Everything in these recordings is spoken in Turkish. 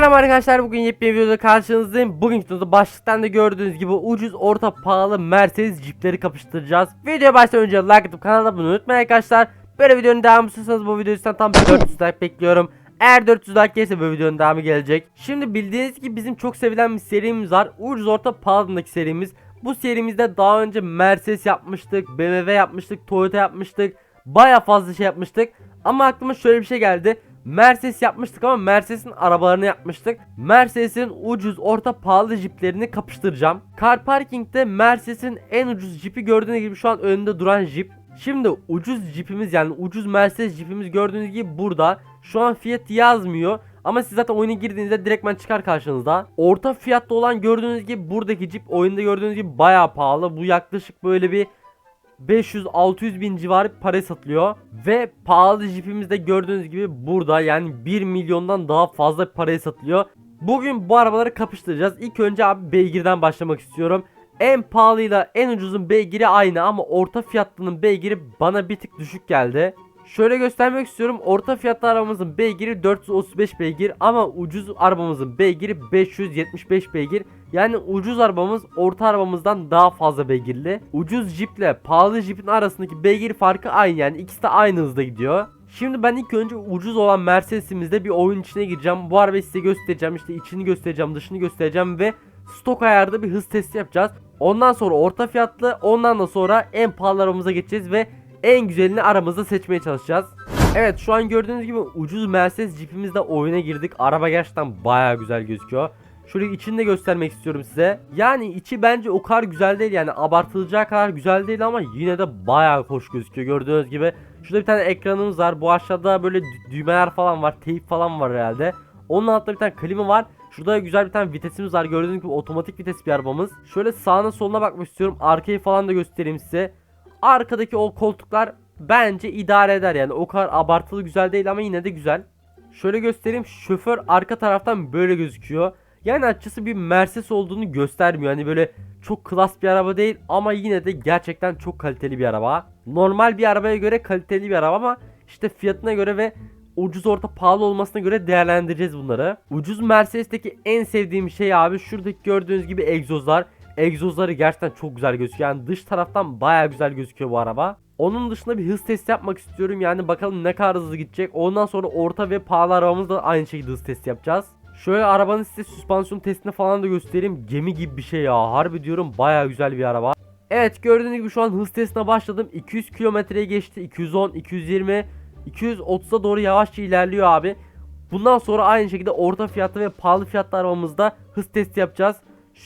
Selam arkadaşlar bugün yepyeni videoda karşınızdayım. Bugünkü videoda başlıktan da gördüğünüz gibi ucuz orta pahalı Mercedes Jeep'leri kapıştıracağız. Videoya başlamadan önce like atıp kanala abone olmayı arkadaşlar. Böyle videonun devamı istiyorsanız bu videoyu tam 400 like bekliyorum. Eğer 400 like gelirse bu videonun devamı gelecek. Şimdi bildiğiniz gibi bizim çok sevilen bir serimiz var. Ucuz orta pahalındaki serimiz. Bu serimizde daha önce Mercedes yapmıştık, BMW yapmıştık, Toyota yapmıştık. Baya fazla şey yapmıştık. Ama aklıma şöyle bir şey geldi. Mercedes yapmıştık ama Mercedes'in arabalarını yapmıştık. Mercedes'in ucuz orta pahalı jiplerini kapıştıracağım. Car Parking'de Mercedes'in en ucuz jipi gördüğünüz gibi şu an önünde duran jip. Şimdi ucuz jipimiz yani ucuz Mercedes jipimiz gördüğünüz gibi burada. Şu an fiyat yazmıyor. Ama siz zaten oyuna girdiğinizde direktmen çıkar karşınıza. Orta fiyatta olan gördüğünüz gibi buradaki jip oyunda gördüğünüz gibi bayağı pahalı. Bu yaklaşık böyle bir 500-600 bin civarı para satılıyor. Ve pahalı jipimiz de gördüğünüz gibi burada yani 1 milyondan daha fazla paraya satılıyor. Bugün bu arabaları kapıştıracağız. İlk önce abi beygirden başlamak istiyorum. En pahalıyla en ucuzun beygiri aynı ama orta fiyatlının beygiri bana bir tık düşük geldi. Şöyle göstermek istiyorum. Orta fiyatlı arabamızın beygiri 435 beygir ama ucuz arabamızın beygiri 575 beygir. Yani ucuz arabamız orta arabamızdan daha fazla beygirli. Ucuz jiple pahalı jipin arasındaki beygir farkı aynı yani ikisi de aynı hızda gidiyor. Şimdi ben ilk önce ucuz olan Mercedes'imizde bir oyun içine gireceğim. Bu arabayı size göstereceğim. İşte içini göstereceğim, dışını göstereceğim ve stok ayarda bir hız testi yapacağız. Ondan sonra orta fiyatlı, ondan da sonra en pahalı arabamıza geçeceğiz ve en güzelini aramızda seçmeye çalışacağız. Evet şu an gördüğünüz gibi ucuz Mercedes jipimizde oyuna girdik. Araba gerçekten baya güzel gözüküyor. Şöyle içini de göstermek istiyorum size. Yani içi bence o kadar güzel değil yani abartılacağı kadar güzel değil ama yine de baya hoş gözüküyor gördüğünüz gibi. Şurada bir tane ekranımız var. Bu aşağıda böyle dü- düğmeler falan var. Teyp falan var herhalde. Onun altında bir tane klima var. Şurada güzel bir tane vitesimiz var. Gördüğünüz gibi otomatik vites bir arabamız. Şöyle sağına soluna bakmak istiyorum. Arkayı falan da göstereyim size. Arkadaki o koltuklar bence idare eder yani. O kadar abartılı güzel değil ama yine de güzel. Şöyle göstereyim. Şoför arka taraftan böyle gözüküyor. Yani açıkçası bir Mercedes olduğunu göstermiyor. Hani böyle çok klas bir araba değil ama yine de gerçekten çok kaliteli bir araba. Normal bir arabaya göre kaliteli bir araba ama işte fiyatına göre ve ucuz orta pahalı olmasına göre değerlendireceğiz bunları. Ucuz Mercedes'teki en sevdiğim şey abi şuradaki gördüğünüz gibi egzozlar. Egzozları gerçekten çok güzel gözüküyor. Yani dış taraftan baya güzel gözüküyor bu araba. Onun dışında bir hız testi yapmak istiyorum. Yani bakalım ne kadar hızlı gidecek. Ondan sonra orta ve pahalı arabamızda da aynı şekilde hız testi yapacağız. Şöyle arabanın size süspansiyon testini falan da göstereyim. Gemi gibi bir şey ya. Harbi diyorum baya güzel bir araba. Evet gördüğünüz gibi şu an hız testine başladım. 200 kilometreye geçti. 210, 220, 230'a doğru yavaşça ilerliyor abi. Bundan sonra aynı şekilde orta fiyatlı ve pahalı fiyatlı arabamızda hız testi yapacağız.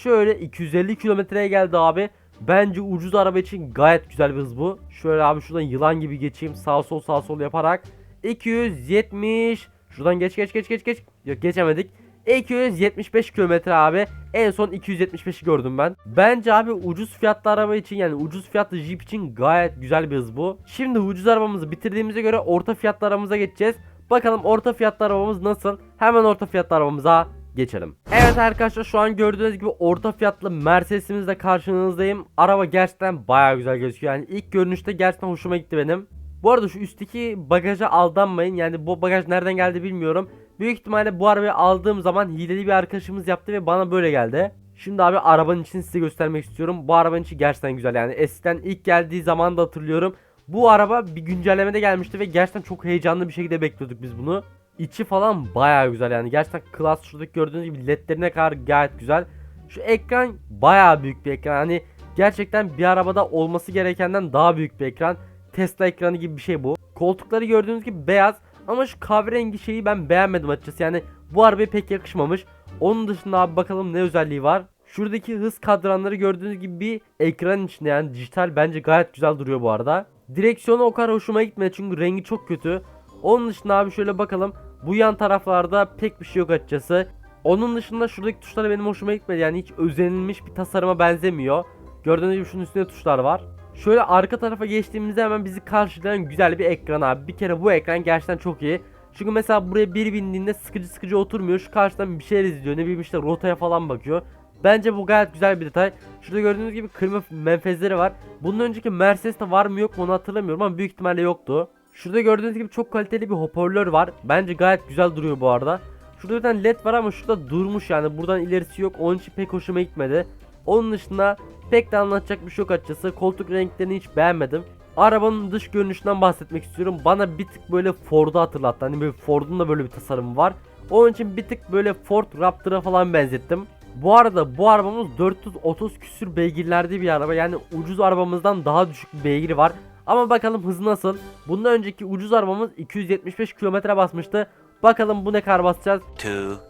Şöyle 250 kilometreye geldi abi. Bence ucuz araba için gayet güzel bir hız bu. Şöyle abi şuradan yılan gibi geçeyim. Sağ sol sağ sol yaparak. 270. Şuradan geç geç geç geç geç. Yok geçemedik. 275 kilometre abi. En son 275'i gördüm ben. Bence abi ucuz fiyatlı araba için yani ucuz fiyatlı Jeep için gayet güzel bir hız bu. Şimdi ucuz arabamızı bitirdiğimize göre orta fiyatlı arabamıza geçeceğiz. Bakalım orta fiyatlı arabamız nasıl? Hemen orta fiyatlı arabamıza geçelim. Evet arkadaşlar şu an gördüğünüz gibi orta fiyatlı Mercedes'imizle karşınızdayım. Araba gerçekten baya güzel gözüküyor. Yani ilk görünüşte gerçekten hoşuma gitti benim. Bu arada şu üstteki bagaja aldanmayın. Yani bu bagaj nereden geldi bilmiyorum. Büyük ihtimalle bu arabayı aldığım zaman hileli bir arkadaşımız yaptı ve bana böyle geldi. Şimdi abi arabanın içini size göstermek istiyorum. Bu arabanın içi gerçekten güzel yani. Eskiden ilk geldiği zaman da hatırlıyorum. Bu araba bir güncellemede gelmişti ve gerçekten çok heyecanlı bir şekilde bekliyorduk biz bunu. İçi falan baya güzel yani. Gerçekten klas şuradaki gördüğünüz gibi ledlerine kadar gayet güzel. Şu ekran baya büyük bir ekran. Hani gerçekten bir arabada olması gerekenden daha büyük bir ekran. Tesla ekranı gibi bir şey bu. Koltukları gördüğünüz gibi beyaz ama şu kahverengi şeyi ben beğenmedim açıkçası. Yani bu arabaya pek yakışmamış. Onun dışında abi bakalım ne özelliği var. Şuradaki hız kadranları gördüğünüz gibi bir ekran içinde yani dijital bence gayet güzel duruyor bu arada. Direksiyonu o kadar hoşuma gitmedi çünkü rengi çok kötü. Onun dışında abi şöyle bakalım. Bu yan taraflarda pek bir şey yok açıkçası. Onun dışında şuradaki tuşlar benim hoşuma gitmedi. Yani hiç özenilmiş bir tasarıma benzemiyor. Gördüğünüz gibi şunun üstünde tuşlar var. Şöyle arka tarafa geçtiğimizde hemen bizi karşılayan güzel bir ekran abi. Bir kere bu ekran gerçekten çok iyi. Çünkü mesela buraya bir bindiğinde sıkıcı sıkıcı oturmuyor. Şu karşıdan bir şeyler izliyor. Ne bileyim işte rotaya falan bakıyor. Bence bu gayet güzel bir detay. Şurada gördüğünüz gibi kırma menfezleri var. Bunun önceki Mercedes'te var mı yok mu onu hatırlamıyorum ama büyük ihtimalle yoktu. Şurada gördüğünüz gibi çok kaliteli bir hoparlör var. Bence gayet güzel duruyor bu arada. Şurada bir tane led var ama şurada durmuş yani buradan ilerisi yok onun için pek hoşuma gitmedi. Onun dışında pek de anlatacak bir şey yok açıkçası. Koltuk renklerini hiç beğenmedim. Arabanın dış görünüşünden bahsetmek istiyorum. Bana bir tık böyle Ford'u hatırlattı. Hani böyle Ford'un da böyle bir tasarımı var. Onun için bir tık böyle Ford Raptor'a falan benzettim. Bu arada bu arabamız 430 küsür beygirlerde bir araba. Yani ucuz arabamızdan daha düşük bir beygiri var. Ama bakalım hızı nasıl? Bundan önceki ucuz arabamız 275 kilometre basmıştı. Bakalım bu ne kadar basacağız?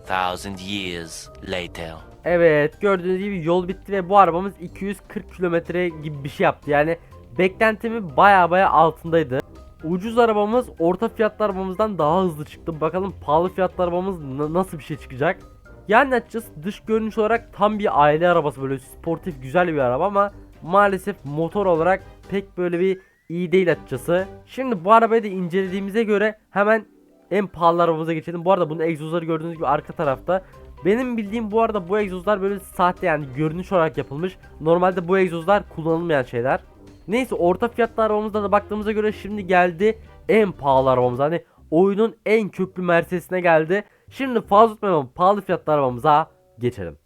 2,000 years later. Evet gördüğünüz gibi yol bitti ve bu arabamız 240 kilometre gibi bir şey yaptı. Yani beklentimi baya baya altındaydı. Ucuz arabamız orta fiyatlı arabamızdan daha hızlı çıktı. Bakalım pahalı fiyatlı arabamız na- nasıl bir şey çıkacak. Yani açıkçası dış görünüş olarak tam bir aile arabası böyle sportif güzel bir araba ama maalesef motor olarak pek böyle bir iyi değil açıkçası. Şimdi bu arabayı da incelediğimize göre hemen en pahalı arabamıza geçelim. Bu arada bunun egzozları gördüğünüz gibi arka tarafta. Benim bildiğim bu arada bu egzozlar böyle sahte yani görünüş olarak yapılmış. Normalde bu egzozlar kullanılmayan şeyler. Neyse orta fiyatlı arabamızda da baktığımıza göre şimdi geldi en pahalı arabamız. Hani oyunun en köklü Mercedes'ine geldi. Şimdi fazla tutmayalım pahalı fiyatlı arabamıza geçelim.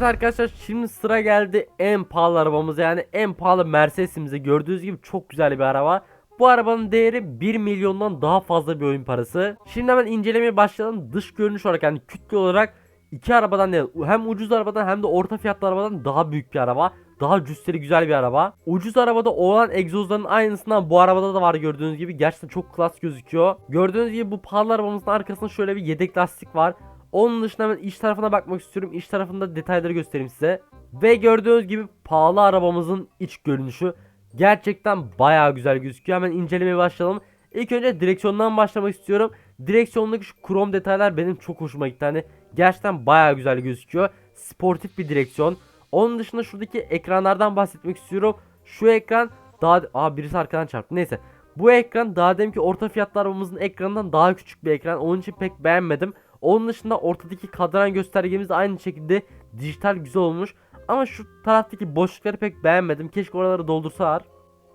Evet arkadaşlar şimdi sıra geldi en pahalı arabamıza yani en pahalı Mercedes'imize gördüğünüz gibi çok güzel bir araba. Bu arabanın değeri 1 milyondan daha fazla bir oyun parası. Şimdi hemen incelemeye başlayalım. Dış görünüş olarak yani kütle olarak iki arabadan değil hem ucuz arabadan hem de orta fiyatlı arabadan daha büyük bir araba. Daha cüsseli güzel bir araba. Ucuz arabada olan egzozların aynısından bu arabada da var gördüğünüz gibi. Gerçekten çok klas gözüküyor. Gördüğünüz gibi bu pahalı arabamızın arkasında şöyle bir yedek lastik var. Onun dışında hemen iç tarafına bakmak istiyorum. İç tarafında detayları göstereyim size. Ve gördüğünüz gibi pahalı arabamızın iç görünüşü gerçekten bayağı güzel gözüküyor. Hemen incelemeye başlayalım. İlk önce direksiyondan başlamak istiyorum. Direksiyondaki şu krom detaylar benim çok hoşuma gitti. Hani gerçekten bayağı güzel gözüküyor. Sportif bir direksiyon. Onun dışında şuradaki ekranlardan bahsetmek istiyorum. Şu ekran daha... Aa birisi arkadan çarptı. Neyse. Bu ekran daha deminki orta fiyatlı arabamızın ekranından daha küçük bir ekran. Onun için pek beğenmedim. Onun dışında ortadaki kadran göstergemiz de aynı şekilde dijital güzel olmuş. Ama şu taraftaki boşlukları pek beğenmedim. Keşke oraları doldursalar.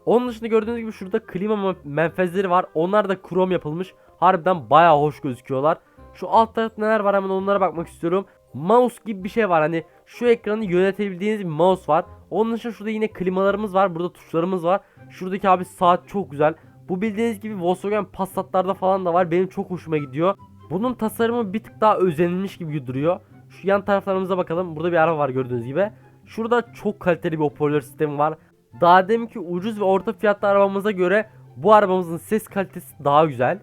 Onun dışında gördüğünüz gibi şurada klima men- menfezleri var. Onlar da krom yapılmış. Harbiden bayağı hoş gözüküyorlar. Şu alt tarafta neler var hemen onlara bakmak istiyorum. Mouse gibi bir şey var hani şu ekranı yönetebildiğiniz bir mouse var. Onun dışında şurada yine klimalarımız var. Burada tuşlarımız var. Şuradaki abi saat çok güzel. Bu bildiğiniz gibi Volkswagen Passat'larda falan da var. Benim çok hoşuma gidiyor. Bunun tasarımı bir tık daha özenilmiş gibi duruyor. Şu yan taraflarımıza bakalım. Burada bir araba var gördüğünüz gibi. Şurada çok kaliteli bir hoparlör sistemi var. Daha deminki ucuz ve orta fiyatlı arabamıza göre bu arabamızın ses kalitesi daha güzel.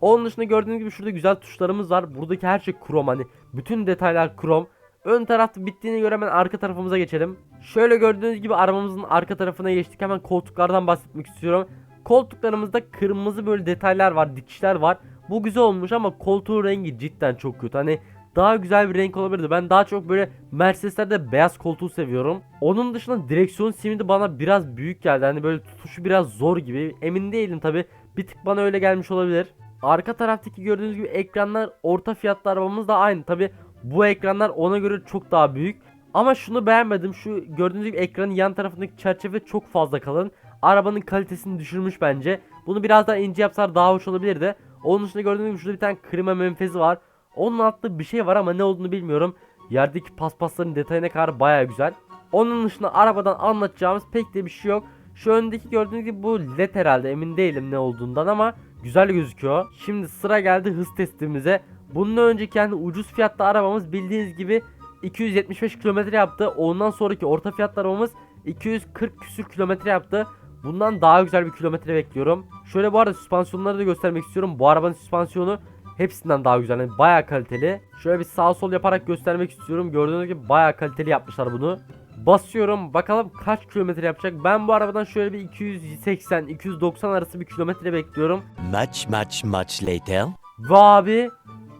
Onun dışında gördüğünüz gibi şurada güzel tuşlarımız var. Buradaki her şey krom hani bütün detaylar krom. Ön tarafta bittiğine göre hemen arka tarafımıza geçelim. Şöyle gördüğünüz gibi arabamızın arka tarafına geçtik. Hemen koltuklardan bahsetmek istiyorum. Koltuklarımızda kırmızı böyle detaylar var, dikişler var. Bu güzel olmuş ama koltuğun rengi cidden çok kötü. Hani daha güzel bir renk olabilirdi. Ben daha çok böyle Mercedes'lerde beyaz koltuğu seviyorum. Onun dışında direksiyon simidi bana biraz büyük geldi. Hani böyle tutuşu biraz zor gibi. Emin değilim tabi. Bir tık bana öyle gelmiş olabilir. Arka taraftaki gördüğünüz gibi ekranlar orta fiyatlı arabamız da aynı. Tabi bu ekranlar ona göre çok daha büyük. Ama şunu beğenmedim. Şu gördüğünüz gibi ekranın yan tarafındaki çerçeve çok fazla kalın. Arabanın kalitesini düşürmüş bence. Bunu biraz daha ince yapsalar daha hoş olabilirdi. Onun dışında gördüğünüz gibi şurada bir tane klima menfezi var. Onun altında bir şey var ama ne olduğunu bilmiyorum. Yerdeki paspasların detayına kadar baya güzel. Onun dışında arabadan anlatacağımız pek de bir şey yok. Şu öndeki gördüğünüz gibi bu led herhalde emin değilim ne olduğundan ama güzel gözüküyor. Şimdi sıra geldi hız testimize. Bunun önceki yani ucuz fiyatlı arabamız bildiğiniz gibi 275 kilometre yaptı. Ondan sonraki orta fiyatlı arabamız 240 küsür kilometre yaptı. Bundan daha güzel bir kilometre bekliyorum. Şöyle bu arada süspansiyonları da göstermek istiyorum. Bu arabanın süspansiyonu hepsinden daha güzel. Yani bayağı kaliteli. Şöyle bir sağ sol yaparak göstermek istiyorum. Gördüğünüz gibi bayağı kaliteli yapmışlar bunu. Basıyorum. Bakalım kaç kilometre yapacak. Ben bu arabadan şöyle bir 280 290 arası bir kilometre bekliyorum. Much, much, much later. Ve abi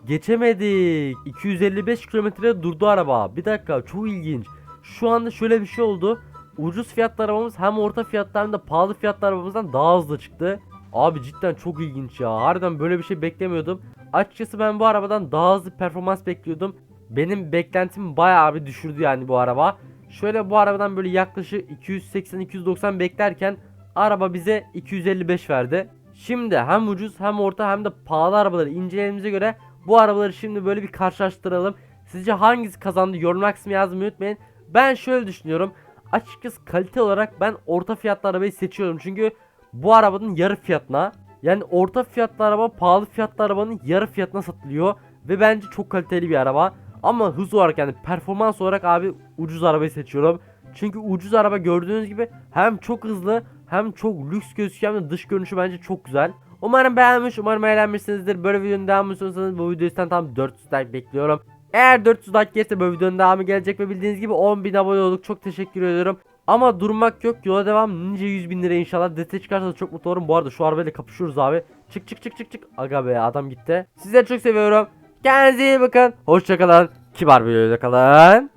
geçemedik. 255 kilometrede durdu araba. Bir dakika çok ilginç. Şu anda şöyle bir şey oldu. Ucuz fiyatlı arabamız hem orta fiyatlı hem de pahalı fiyatlı arabamızdan daha hızlı çıktı. Abi cidden çok ilginç ya. Harbiden böyle bir şey beklemiyordum. Açıkçası ben bu arabadan daha hızlı performans bekliyordum. Benim beklentimi bayağı bir düşürdü yani bu araba. Şöyle bu arabadan böyle yaklaşık 280-290 beklerken araba bize 255 verdi. Şimdi hem ucuz hem orta hem de pahalı arabaları incelediğimize göre Bu arabaları şimdi böyle bir karşılaştıralım. Sizce hangisi kazandı yorumlar yazmayı unutmayın. Ben şöyle düşünüyorum. Açıkçası kalite olarak ben orta fiyatlı arabayı seçiyorum. Çünkü bu arabanın yarı fiyatına yani orta fiyatlı araba pahalı fiyatlı arabanın yarı fiyatına satılıyor. Ve bence çok kaliteli bir araba. Ama hız olarak yani performans olarak abi ucuz arabayı seçiyorum. Çünkü ucuz araba gördüğünüz gibi hem çok hızlı hem çok lüks gözüküyor hem de dış görünüşü bence çok güzel. Umarım beğenmiş, umarım eğlenmişsinizdir. Böyle videonun devamı istiyorsanız bu videoyu tam 400 like bekliyorum. Eğer 400 like gelirse böyle videonun devamı gelecek ve bildiğiniz gibi 10.000 abone olduk. Çok teşekkür ediyorum. Ama durmak yok yola devam nice 100 bin lira inşallah desteği çıkarsa da çok mutlu olurum. Bu arada şu arabayla kapışıyoruz abi. Çık çık çık çık çık. Aga be adam gitti. Sizleri çok seviyorum. Kendinize iyi bakın. Hoşçakalın. Kibar bir kalın.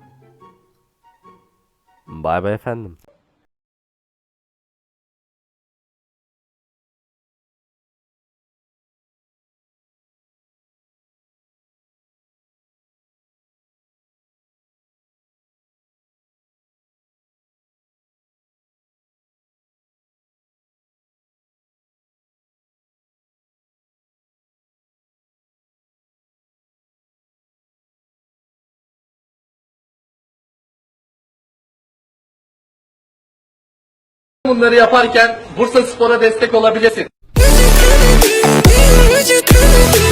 Bay bay efendim. Bunları yaparken Bursa Spor'a destek olabilirsin.